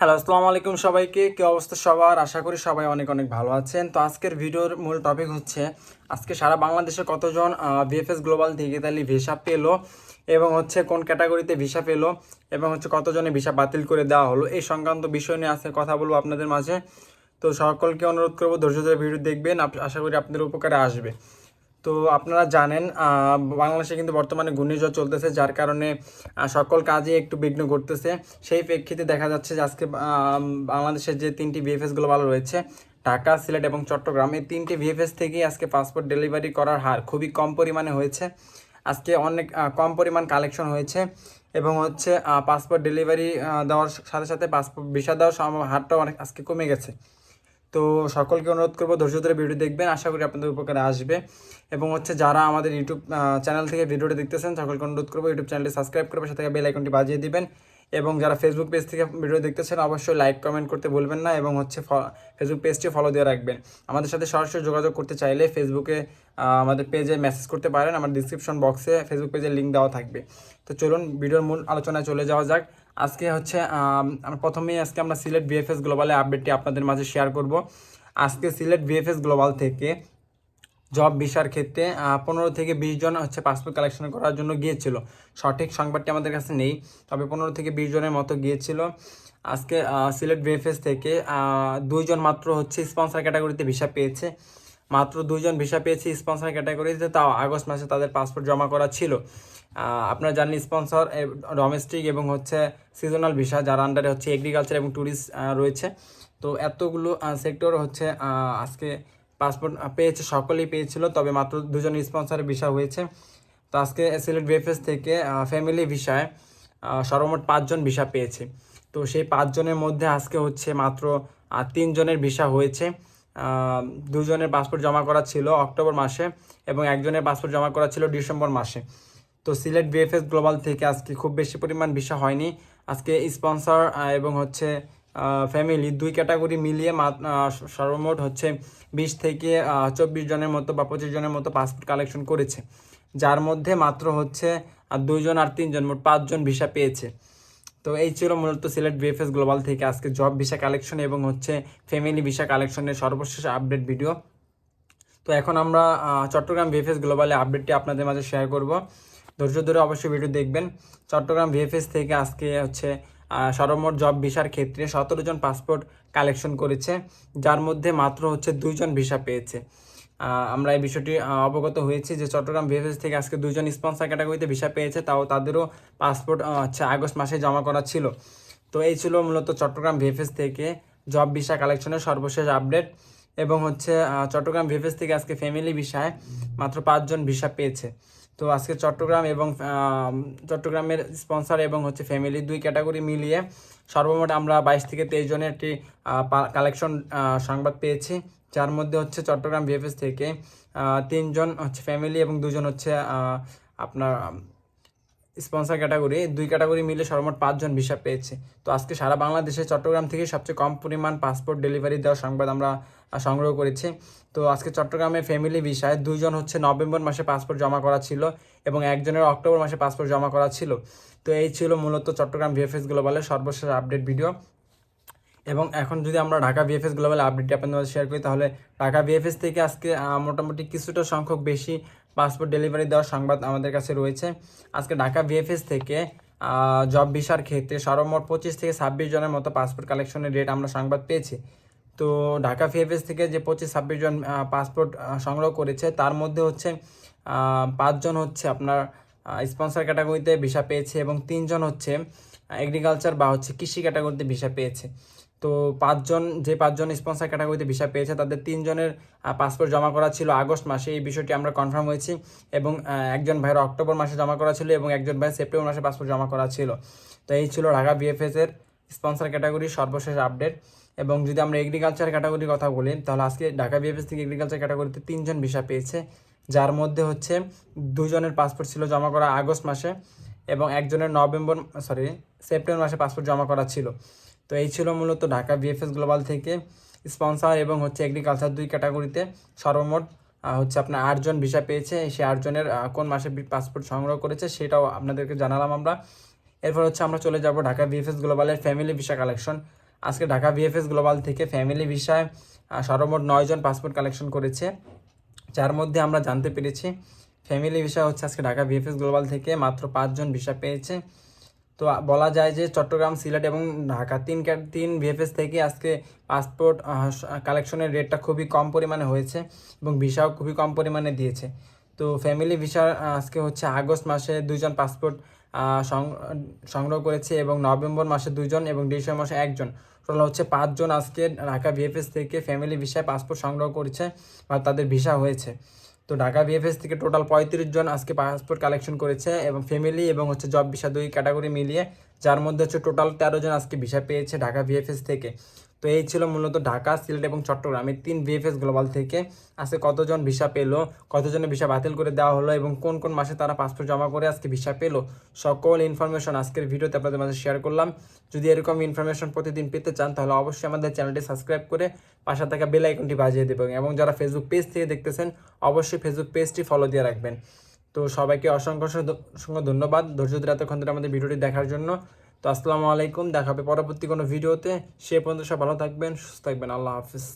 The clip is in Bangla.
হ্যালো, আসসালামু আলাইকুম সবাইকে। কি অবস্থা সবার? আশা করি সবাই অনেক অনেক ভালো আছেন। তো আজকের ভিডিওর মূল টপিক হচ্ছে, আজকে সারা বাংলাদেশে কতজন ভিএফএস গ্লোবাল থেকে তাহলে ভিসা পেল এবং হচ্ছে কোন ক্যাটাগরিতে ভিসা পেল এবং হচ্ছে কতজনে ভিসা বাতিল করে দেওয়া হলো এই সংক্রান্ত বিষয় নিয়ে আজকে কথা বলব আপনাদের মাঝে। তো সকলকে অনুরোধ করব ধৈর্য ধরে ভিডিও দেখবেন। আশা করি আপনাদের উপকারে আসবে। তো আপনারা জানেন বাংলাদেশে কিন্তু বর্তমানে ঘূর্ণিঝড় চলতেছে, যার কারণে সকল কাজে একটু বিঘ্ন ঘটতেছে। সেই প্রেক্ষিতে দেখা যাচ্ছে যে আজকে বাংলাদেশের যে তিনটি ভিএফএস গ্লোবাল রয়েছে, ঢাকা, সিলেট এবং চট্টগ্রাম, এই তিনটি ভিএফএস থেকেই আজকে পাসপোর্ট ডেলিভারি করার হার খুবই কম পরিমাণে হয়েছে। আজকে অনেক কম পরিমাণ কালেকশন হয়েছে এবং হচ্ছে পাসপোর্ট ডেলিভারি দেওয়ার সাথে সাথে পাসপোর্ট ভিসা দেওয়ার হারটাও অনেক, আজকে কমে গেছে। তো সকলকে অনুরোধ করব ধৈর্য ধরে ভিডিও দেখবেন। আশা করি আপনাদের উপকারে আসবে। এবং হচ্ছে যারা আমাদের ইউটিউব চ্যানেল থেকে ভিডিওটা দেখতেছেন, সকলকে অনুরোধ করব ইউটিউব চ্যানেলটি সাবস্ক্রাইব করবে সাথে বেল আইকনটি বাজিয়ে দিবেন। এবং যারা ফেসবুক পেজ থেকে ভিডিও দেখতেছেন, অবশ্যই লাইক কমেন্ট করতে ভুলবেন না এবং হচ্ছে ফেসবুক পেজটি ফলো দিয়ে রাখবেন। আমাদের সাথে সরাসরি যোগাযোগ করতে চাইলে ফেসবুকে আমাদের পেজে মেসেজ করতে পারেন। আমার ডিসক্রিপশন বক্সে ফেসবুক পেজের লিঙ্ক দেওয়া থাকবে। তো চলুন ভিডিওর মূল আলোচনায় চলে যাওয়া যাক। আজকে হচ্ছে প্রথমেই আজকে আমরা সিলেট বিএফএস গ্লোবালে আপডেটটি আপনাদের মাঝে শেয়ার করব। আজকে সিলেট বিএফএস গ্লোবাল থেকে জব ভিসার ক্ষেত্রে পনেরো থেকে বিশ জন হচ্ছে পাসপোর্ট কালেকশন করার জন্য গিয়েছিল। সঠিক সংবাদটি আমাদের কাছে নেই, তবে পনেরো থেকে বিশ জনের মতো গিয়েছিল। আজকে সিলেট বিএফএস থেকে দুইজন মাত্র হচ্ছে স্পন্সর ক্যাটাগরিতে ভিসা পেয়েছে। মাত্র দুইজন ভিসা পেয়েছে স্পন্সর ক্যাটাগরিতে তাও আগস্ট মাসে তাদের পাসপোর্ট জমা করা ছিল। আপনারা জানেন স্পন্সর ডোমেস্টিক এবং হচ্ছে সিজনাল ভিসা যার আন্ডারে হচ্ছে এগ্রিকালচার এবং ট্যুরিস্ট রয়েছে। তো এতগুলো সেক্টর হচ্ছে আজকে পাসপোর্ট পেয়েছে, সকলেই পেয়েছিল, তবে মাত্র দুজন স্পন্সরের ভিসা হয়েছে। তো আজকে সিলেট বিএফএস থেকে ফ্যামিলি ভিসায় সর্বমোট পাঁচজন ভিসা পেয়েছে। তো সেই পাঁচজনের মধ্যে আজকে হচ্ছে মাত্র তিনজনের ভিসা হয়েছে। দুজনের পাসপোর্ট জমা করা ছিল অক্টোবর মাসে এবং একজনের পাসপোর্ট জমা করা ছিল ডিসেম্বর মাসে। তো সিলেট বিএফএস গ্লোবাল থেকে আজকে খুব বেশি পরিমাণ ভিসা হয়নি। আজকে স্পন্সর এবং হচ্ছে ফ্যামিলি দুই ক্যাটাগরি মিলিয়ে সর্বমোট হচ্ছে বিশ থেকে চব্বিশ জনের মতো বা পঁচিশ জনের মতো পাসপোর্ট কালেকশন করেছে। যার মধ্যে মাত্র হচ্ছে দুইজন আর তিনজন মোট পাঁচজন ভিসা পেয়েছে। তো এই ছিল মূলত সিলেট বিএফএস গ্লোবাল থেকে আজকে জব ভিসা কালেকশন এবং হচ্ছে ফ্যামিলি ভিসা কালেকশনের সর্বশেষ আপডেট ভিডিও তো এখন আমরা চট্টগ্রাম ভিএফএস গ্লোবালে আপডেটটি আপনাদের মাঝে শেয়ার করব। ধৈর্য ধরে অবশ্যই ভিডিও দেখবেন। চট্টগ্রাম ভিএফএস থেকে আজকে হচ্ছে আহ, সর্বমোট জব ভিসার ক্ষেত্রে সতেরো জন পাসপোর্ট কালেকশন করেছে যার মধ্যে মাত্র হচ্ছে দুইজন ভিসা পেয়েছে। আমরা এই বিষয়টি অবগত হয়েছি যে চট্টগ্রাম ভিএফএস থেকে আজকে দুজন স্পন্সর ক্যাটাগরিতে ভিসা পেয়েছে তাও তাদেরও পাসপোর্ট হচ্ছে আগস্ট মাসে জমা করা ছিল। তো এই ছিল মূলত চট্টগ্রাম ভিএফএস থেকে জব ভিসা কালেকশনের সর্বশেষ আপডেট এবং হচ্ছে চট্টগ্রাম ভিএফএস থেকে আজকে ফ্যামিলি ভিসায় মাত্র পাঁচজন ভিসা পেয়েছে। তো আজকে চট্টগ্রাম এবং চট্টগ্রামের স্পন্সর এবং হচ্ছে ফ্যামিলি দুই ক্যাটাগরি মিলিয়ে সর্বমোট আমরা বাইশ থেকে তেইশ জনের একটি কালেকশন সংবাদ পেয়েছি। যার মধ্যে হচ্ছে চট্টগ্রাম ভিএফএস থেকে তিনজন হচ্ছে ফ্যামিলি এবং দুজন হচ্ছে আপনার স্পন্সর ক্যাটাগরি দুই ক্যাটাগরি মিলে সর্বমোট পাঁচজন ভিসা পেয়েছে। তো আজকে সারা বাংলাদেশে চট্টগ্রাম থেকে সবচেয়ে কম পরিমাণ পাসপোর্ট ডেলিভারি দেওয়ার সংবাদ আমরা সংগ্রহ করেছি। তো আজকে চট্টগ্রামে ফ্যামিলি ভিসায় দুইজন হচ্ছে নভেম্বর মাসে পাসপোর্ট জমা করা ছিল এবং একজনের অক্টোবর মাসে পাসপোর্ট জমা করা ছিল। তো এই ছিল মূলত চট্টগ্রাম ভিএফএস গ্লোবালের সর্বশেষ আপডেট ভিডিও এবং এখন যদি আমরা ঢাকা বিএফএস গ্লোবাল আপডেটটি আপনাদের শেয়ার করি, তাহলে ঢাকা বিএফএস থেকে আজকে মোটামুটি কিছুটা সংখ্যক বেশি পাসপোর্ট ডেলিভারি দেওয়ার সংবাদ আমাদের কাছে রয়েছে। আজকে ঢাকা বিএফএস থেকে জব ভিসার ক্ষেত্রে সর্বমোট পঁচিশ থেকে ছাব্বিশ জনের মতো পাসপোর্ট কালেকশনের রেট আমরা সংবাদ পেয়েছি। তো ঢাকা ভিএফএস থেকে যে পঁচিশ, ছাব্বিশ জন পাসপোর্ট সংগ্রহ করেছে, তার মধ্যে হচ্ছে পাঁচজন হচ্ছে আপনার স্পন্সর ক্যাটাগরিতে ভিসা পেয়েছে এবং তিনজন হচ্ছে এগ্রিকালচার বা হচ্ছে কৃষি ক্যাটাগরিতে ভিসা পেয়েছে। তো পাঁচজন যে পাঁচজন স্পন্সর ক্যাটাগরিতে ভিসা পেয়েছে, তাদের তিনজনের পাসপোর্ট জমা করা ছিল আগস্ট মাসে, এই বিষয়টি আমরা কনফার্ম হয়েছি এবং একজন ভাইয়ের অক্টোবর মাসে জমা করা ছিল এবং একজন ভাইয়ের সেপ্টেম্বর মাসে পাসপোর্ট জমা করা ছিল। তো এই ছিল ঢাকা বিএফএস এর স্পন্সর ক্যাটাগরির সর্বশেষ আপডেট এবং যদি আমরা এগ্রিকালচার ক্যাটাগরির কথা বলি, তাহলে আজকে ঢাকা বিএফএস থেকে এগ্রিকালচার ক্যাটাগরিতে তিনজন ভিসা পেয়েছে, যার মধ্যে হচ্ছে দুজনের পাসপোর্ট ছিল জমা করা আগস্ট মাসে এবং একজনের নভেম্বর সরি সেপ্টেম্বর মাসে পাসপোর্ট জমা করা ছিল। তো এই ছিল মূলত ঢাকা বিএফএস গ্লোবাল থেকে স্পন্সর এবং হচ্ছে এগ্রিকালচার দুই ক্যাটাগরিতে সর্বমোট হচ্ছে আপনার আটজন ভিসা পেয়েছে। সেই আটজনের কোন মাসে পাসপোর্ট সংগ্রহ করেছে সেটাও আপনাদেরকে জানালাম আমরা। এরপর হচ্ছে আমরা চলে যাব ঢাকা বিএফএস গ্লোবালের ফ্যামিলি ভিসা কালেকশন আজকে ঢাকা ভিএফএস গ্লোবাল থেকে ফ্যামিলি ভিসায় সর্বমোট নয়জন পাসপোর্ট কালেকশন করেছে। যার মধ্যে আমরা জানতে পেরেছি, ফ্যামিলি ভিসা হচ্ছে আজকে ঢাকা ভিএফএস গ্লোবাল থেকে মাত্র পাঁচজন ভিসা পেয়েছে। তো বলা যায় যে চট্টগ্রাম, সিলেট এবং ঢাকা তিন তিন ভিএফএস থেকে আজকে পাসপোর্ট কালেকশনের রেটটা খুবই কম পরিমাণে হয়েছে এবং ভিসাও খুবই কম পরিমাণে দিয়েছে। তো, ফ্যামিলি ভিসা আজকে হচ্ছে আগস্ট মাসে দুজন পাসপোর্ট সংগ্রহ করেছে এবং নভেম্বর মাসে দুজন এবং ডিসেম্বর মাসে একজন। টোটাল হচ্ছে পাঁচজন আজকে ঢাকা ভিএফএস থেকে ফ্যামিলি ভিসায় পাসপোর্ট সংগ্রহ করেছে বা তাদের ভিসা হয়েছে। তো ঢাকা ভিএফএস থেকে টোটাল পঁয়ত্রিশ জন আজকে পাসপোর্ট কালেকশন করেছে এবং ফ্যামিলি এবং হচ্ছে জব ভিসা দুই ক্যাটাগরি মিলিয়ে যার মধ্যে হচ্ছে টোটাল তেরো জন আজকে ভিসা পেয়েছে ঢাকা ভিএফএস থেকে। তো এই ছিল মূলত ঢাকা, সিলেট এবং চট্টগ্রাম। এই তিন ভিএফএস গ্লোবাল থেকে আজকে কতজন ভিসা পেল, কতজনের ভিসা বাতিল করে দেওয়া হলো এবং কোন কোন মাসে তারা পাসপোর্ট জমা করে আজকে ভিসা পেল, সকল ইনফরমেশন আজকের ভিডিওতে আপনাদের মাঝে শেয়ার করলাম। যদি এরকম ইনফরমেশন প্রতিদিন পেতে চান, তাহলে অবশ্যই আমাদের চ্যানেলটি সাবস্ক্রাইব করে পাশে থাকা বেল আইকনটি বাজিয়ে দেবেন এবং যারা ফেসবুক পেজ থেকে দেখতেছেন, অবশ্যই ফেসবুক পেজটি ফলো দিয়ে রাখবেন। তো সবাইকে অসংখ্য অসংখ্য ধন্যবাদ। ধৈর্য ধরে এতক্ষণ ধরে আমাদের ভিডিওটি দেখার জন্য। তো আসসালামু আলাইকুম। দেখা হবে পরবর্তী কোনো ভিডিওতে। সে পর্যন্ত সব ভালো থাকবেন, সুস্থ থাকবেন। আল্লাহ হাফিজ।